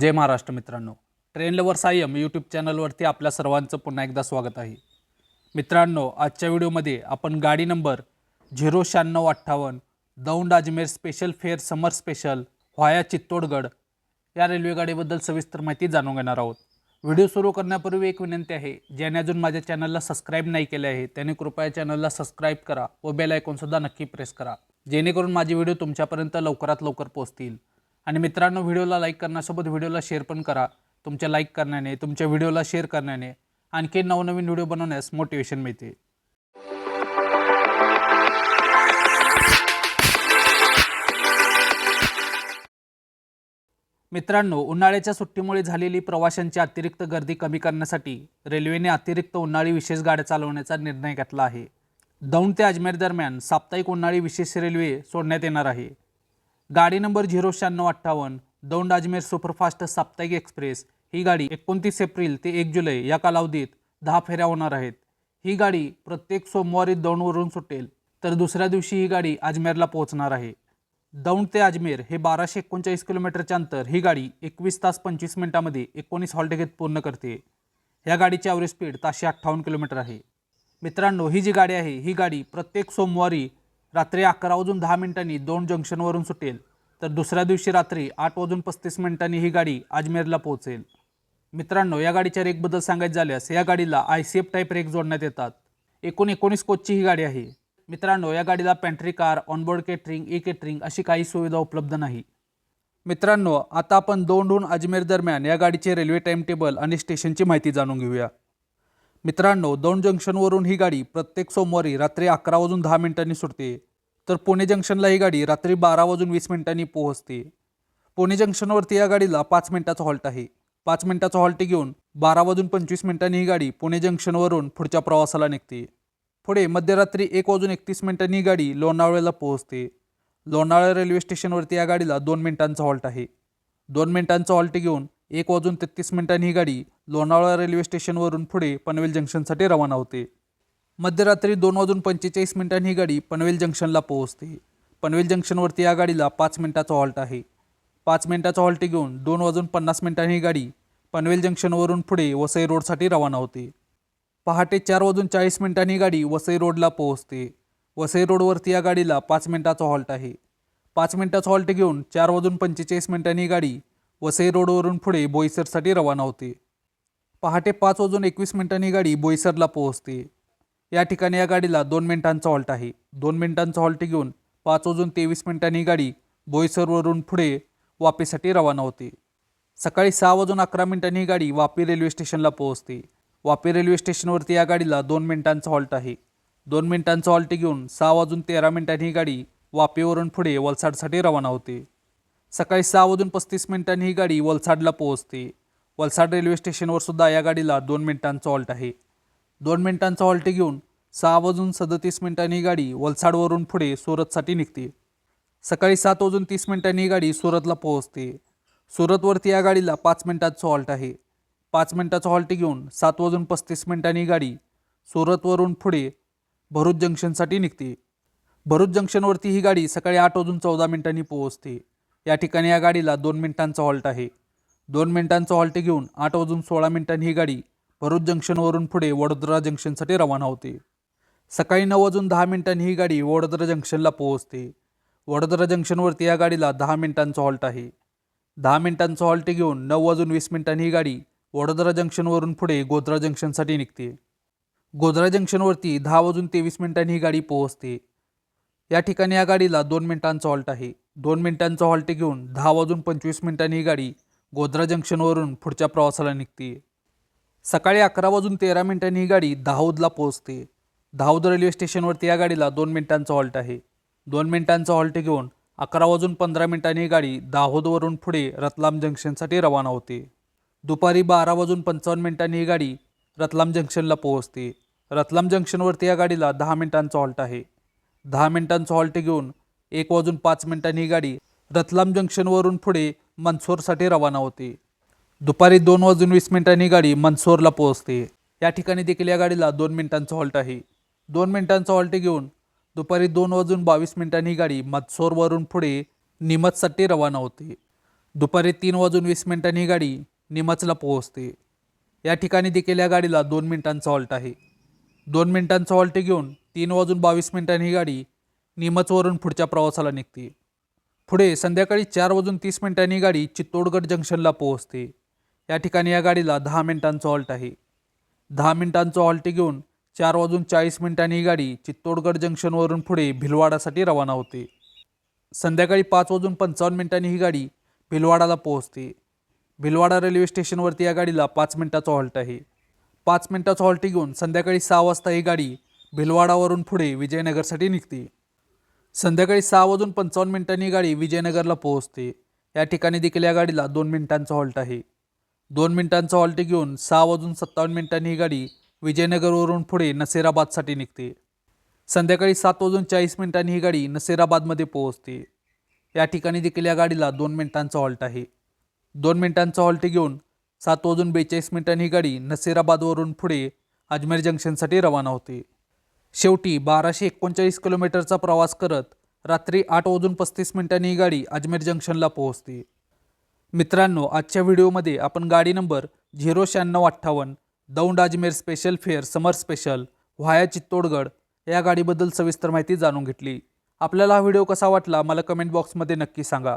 जय महाराष्ट्र मित्रांनो. Train lover Sayam YouTube चॅनलवरती आपल्या सर्वांचं पुन्हा एकदा स्वागत आहे. मित्रांनो आजच्या व्हिडिओमध्ये आपण गाडी नंबर झिरो शहाण्णव अठ्ठावन्न Daund Ajmer special fare summer special via Chittorgarh या रेल्वेगाडीबद्दल सविस्तर माहिती जाणून घेणार आहोत. व्हिडिओ सुरू करण्यापूर्वी एक विनंती आहे ज्याने अजून माझ्या चॅनलला सबस्क्राईब नाही केले आहे त्याने कृपया चॅनलला सबस्क्राईब करा व बेल आयकॉनसुद्धा नक्की प्रेस करा. जेणेकरून माझे व्हिडिओ तुमच्यापर्यंत लवकरात लवकर पोहोचतील. आणि मित्रांनो व्हिडिओला लाईक करण्यासोबत व्हिडिओला शेअर पण करा. तुमच्या लाईक करण्याने तुमच्या व्हिडिओला शेअर करण्याने आणखी नवनवीन व्हिडिओ बनवण्यास मोटिवेशन मिळते. मित्रांनो उन्हाळ्याच्या सुट्टीमुळे झालेली प्रवाशांची अतिरिक्त गर्दी कमी करण्यासाठी रेल्वेने अतिरिक्त उन्हाळी विशेष गाड्या चालवण्याचा निर्णय घेतला आहे. दौंड ते अजमेर दरम्यान साप्ताहिक उन्हाळी विशेष रेल्वे सोडण्यात येणार आहे. गाडी नंबर झिरो शहाण्णव अठ्ठावन्न दौंड अजमेर सुपरफास्ट साप्ताहिक एक्सप्रेस. ही गाडी एकोणतीस एप्रिल ते एक जुलै या कालावधीत दहा फेऱ्या होणार आहेत. ही गाडी प्रत्येक सोमवारी दौंडवरून सुटेल तर दुसऱ्या दिवशी ही गाडी अजमेरला पोहोचणार आहे. दौंड ते अजमेर हे बाराशे एकोणचाळीस किलोमीटरच्या अंतर. ही गाडी एकवीस तास पंचवीस मिनिटांमध्ये एकोणीस हॉल्ट पूर्ण करते. ह्या गाडीची ॲव्हरेज स्पीड ताशे अठ्ठावन्न किलोमीटर आहे. मित्रांनो ही जी गाडी आहे ही गाडी प्रत्येक सोमवारी रात्री अकरा वाजून दहा मिनिटांनी दोन जंक्शनवरून सुटेल. तर दुसऱ्या दिवशी रात्री आठ वाजून पस्तीस मिनिटांनी ही गाडी अजमेरला पोहोचेल. मित्रांनो या गाडीच्या रेकबद्दल सांगायचं झाल्यास या गाडीला I C F type rake जोडण्यात येतात. एकूण एकोणीस कोचची ही गाडी आहे. मित्रांनो या गाडीला pantry car onboard catering e catering अशी काही सुविधा उपलब्ध नाही. मित्रांनो आता आपण दोनहून अजमेर दरम्यान या गाडीचे रेल्वे टाईम टेबल आणि स्टेशनची माहिती जाणून घेऊया. मित्रांनो दोन जंक्शनवरून ही गाडी प्रत्येक सोमवारी रात्री अकरा वाजून दहा मिनिटांनी सुटते. तर पुणे जंक्शनला ही गाडी रात्री बारा वाजून वीस मिनिटांनी पोहोचते. पुणे जंक्शनवरती या गाडीला पाच मिनिटाचा हॉल्ट आहे. पाच मिनिटाचा हॉल्ट घेऊन बारा वाजून पंचवीस मिनिटांनी ही गाडी पुणे जंक्शनवरून पुढच्या प्रवासाला निघते. पुढे मध्यरात्री एक वाजून एकतीस मिनिटांनी ही गाडी लोणावळ्याला पोहोचते. लोणावळा रेल्वे स्टेशनवरती या गाडीला दोन मिनिटांचा हॉल्ट आहे. दोन मिनिटांचा हॉल्ट घेऊन एक वाजून तेहतीस मिनिटांनी ही गाडी लोणावळा रेल्वे स्टेशनवरून पुढे पनवेल जंक्शनसाठी रवाना होते. मध्यरात्री दोन वाजून पंचेचाळीस मिनिटांनी ही गाडी पनवेल जंक्शनला पोहोचते. पनवेल जंक्शनवरती या गाडीला पाच मिनिटाचा हॉल्ट आहे. पाच मिनिटाचा हॉल्ट घेऊन दोन वाजून पन्नास मिनिटांनी ही गाडी पनवेल जंक्शनवरून पुढे वसई रोडसाठी रवाना होते. पहाटे चार वाजून चाळीस मिनिटांनी गाडी वसई रोडला पोहोचते. वसई रोडवरती या गाडीला पाच मिनिटाचा हॉल्ट आहे. पाच मिनिटाचा हॉल्ट घेऊन चार वाजून पंचेचाळीस मिनिटांनी गाडी वसई रोडवरून पुढे बोईसरसाठी रवाना होते. पहाटे पाच वाजून एकवीस मिनिटांनी ही गाडी बोईसरला पोहोचते. या ठिकाणी या गाडीला दोन मिनिटांचा हॉल्ट आहे. दोन मिनिटांचा हॉल्ट घेऊन पाच वाजून तेवीस मिनिटांनी ही गाडी बोईसरवरून पुढे वापीसाठी रवाना होते. सकाळी सहा वाजून अकरा मिनिटांनी ही गाडी वापी रेल्वे स्टेशनला पोहोचते. वापी रेल्वे स्टेशनवरती या गाडीला दोन मिनिटांचा हॉल्ट आहे. दोन मिनिटांचा हॉल्ट घेऊन सहा वाजून तेरा मिनिटांनी ही गाडी वापीवरून पुढे वलसाडसाठी रवाना होते. सकाळी सहा वाजून पस्तीस मिनिटांनी ही गाडी वलसाडला पोहोचते. वलसाड रेल्वे स्टेशनवर सुद्धा या गाडीला दोन मिनिटांचा हॉल्ट आहे. दोन मिनिटांचा हॉल्ट घेऊन सहा वाजून सदतीस मिनिटांनी ही गाडी वलसाडवरून पुढे सुरतसाठी निघते. सकाळी सात वाजून तीस मिनिटांनी ही गाडी सुरतला पोहोचते. सुरतवरती या गाडीला पाच मिनिटांचा हॉल्ट आहे. पाच मिनिटाचं हॉल्ट घेऊन सात वाजून पस्तीस मिनिटांनी ही गाडी सुरतवरून पुढे भरूच जंक्शनसाठी निघते. भरूच जंक्शनवरती ही गाडी सकाळी आठ वाजून चौदा मिनिटांनी पोहोचते. या ठिकाणी या गाडीला दोन मिनिटांचा हॉल्ट आहे. दोन मिनिटांचा हॉल्ट घेऊन आठ वाजून सोळा मिनिटांनी ही गाडी भरूच जंक्शनवरून पुढे वडोदरा जंक्शनसाठी रवाना होते. सकाळी नऊ वाजून दहा मिनिटांनी ही गाडी वडोदरा जंक्शनला पोहोचते. वडोदरा जंक्शनवरती या गाडीला दहा मिनिटांचा हॉल्ट आहे. दहा मिनिटांचा हॉल्ट घेऊन नऊ वाजून वीस मिनिटांनी ही गाडी वडोदरा जंक्शनवरून पुढे गोधरा जंक्शनसाठी निघते. गोधरा जंक्शनवरती दहा वाजून तेवीस मिनिटांनी ही गाडी पोहोचते. या ठिकाणी या गाडीला दोन मिनिटांचा हॉल्ट आहे. दोन मिनिटांचा हॉल्ट घेऊन दहा वाजून पंचवीस मिनिटांनी ही गाडी गोध्रा जंक्शनवरून पुढच्या प्रवासाला निघते. सकाळी अकरा वाजून तेरा मिनिटांनी ही गाडी दाहोदला पोहोचते. दाहोद रेल्वे स्टेशनवरती या गाडीला दोन मिनिटांचा हॉल्ट आहे. दोन मिनिटांचा हॉल्ट घेऊन अकरा वाजून पंधरा मिनिटांनी ही गाडी दाहोदवरून पुढे रतलाम जंक्शनसाठी रवाना होते. दुपारी बारा वाजून पंचावन्न मिनिटांनी ही गाडी रतलाम जंक्शनला पोहोचते. रतलाम जंक्शनवरती या गाडीला दहा मिनिटांचा हॉल्ट आहे. दहा मिनिटांचं हॉल्ट घेऊन एक वाजून पाच मिनिटांनी ही गाडी रतलाम जंक्शनवरून पुढे मनसोरसाठी रवाना होते. दुपारी दोन वाजून वीस मिनिटांनी गाडी मनसोरला पोहोचते. या ठिकाणी देखील या गाडीला दोन मिनिटांचा हॉल्ट आहे. दोन मिनिटांचा हॉल्ट घेऊन दुपारी दोन वाजून बावीस मिनिटांनी ही गाडी मत्सोरवरून पुढे निमतसाठी रवाना होते. दुपारी तीन वाजून वीस मिनिटांनी ही गाडी निमचला पोहोचते. या ठिकाणी देखील या गाडीला दोन मिनिटांचा हॉल्ट आहे. दोन मिनिटांचा हॉल्ट घेऊन तीन वाजून बावीस मिनिटांनी ही गाडी निमचवरून पुढच्या प्रवासाला निघते. पुढे संध्याकाळी चार वाजून तीस मिनिटांनी ही गाडी चित्तोडगड जंक्शनला पोहोचते. या ठिकाणी या गाडीला दहा मिनिटांचा हॉल्ट आहे. दहा मिनिटांचा हॉल्ट घेऊन चार वाजून चाळीस मिनिटांनी ही गाडी चित्तोडगड जंक्शनवरून पुढे भिलवाडासाठी रवाना होते. संध्याकाळी पाच वाजून पंचावन्न मिनिटांनी ही गाडी भिलवाडाला पोहोचते. भिलवाडा रेल्वे स्टेशनवरती या गाडीला पाच मिनिटाचा हॉल्ट आहे. पाच मिनिटाचं हॉल्ट घेऊन संध्याकाळी सहा वाजता ही गाडी भिलवाडावरून पुढे विजयनगरसाठी निघते. संध्याकाळी सहा वाजून पंचावन्न मिनिटांनी ही गाडी विजयनगरला पोहोचते. या ठिकाणी देखील या गाडीला दोन मिनिटांचा हॉल्ट आहे. दोन मिनिटांचा हॉल्ट घेऊन सहा वाजून सत्तावन्न मिनिटांनी ही गाडी विजयनगरवरून पुढे नसेराबादसाठी निघते. संध्याकाळी सात वाजून चाळीस मिनिटांनी ही गाडी नसेराबादमध्ये पोहोचते. या ठिकाणी देखील या गाडीला दोन मिनिटांचा हॉल्ट आहे. दोन मिनिटांचा हॉल्ट घेऊन सात वाजून बेचाळीस मिनिटांनी ही गाडी नसेराबादवरून पुढे अजमेर जंक्शनसाठी रवाना होते. शेवटी बाराशे एकोणचाळीस किलोमीटरचा प्रवास करत रात्री आठ वाजून पस्तीस मिनिटांनी ही गाडी अजमेर जंक्शनला पोहोचते मित्रांनो आजच्या व्हिडिओमध्ये आपण गाडी नंबर झिरो शहाण्णव अठ्ठावन्न Daund Ajmer special fare summer special via Chittorgarh या गाडीबद्दल सविस्तर माहिती जाणून घेतली. आपल्याला हा व्हिडिओ कसा वाटला मला कमेंट बॉक्समध्ये नक्की सांगा.